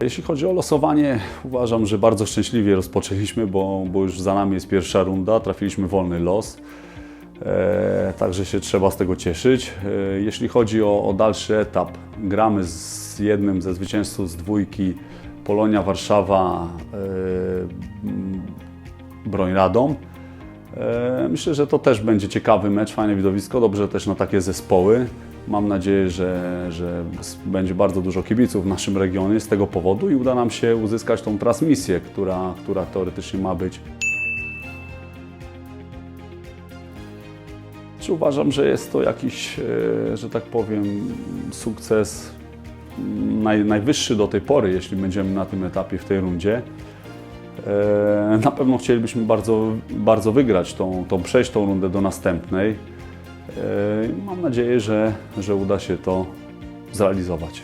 Jeśli chodzi o losowanie, uważam, że bardzo szczęśliwie rozpoczęliśmy, bo, bo już za nami jest pierwsza runda, trafiliśmy wolny los. E, także się trzeba z tego cieszyć. E, jeśli chodzi o, o dalszy etap, gramy z jednym ze zwycięzców z dwójki Polonia Warszawa e, Broń Radom. E, Myślę, że to też będzie ciekawy mecz, fajne widowisko, dobrze też na takie zespoły. Mam nadzieję, że, że będzie bardzo dużo kibiców w naszym regionie z tego powodu i uda nam się uzyskać tą transmisję, która, która teoretycznie ma być. Czy uważam, że jest to jakiś, e, że tak powiem, sukces naj, najwyższy do tej pory, jeśli będziemy na tym etapie w tej rundzie. E, Na pewno chcielibyśmy bardzo, bardzo wygrać tą, tą, przejść tą rundę do następnej. E, Mam nadzieję, że, że uda się to zrealizować.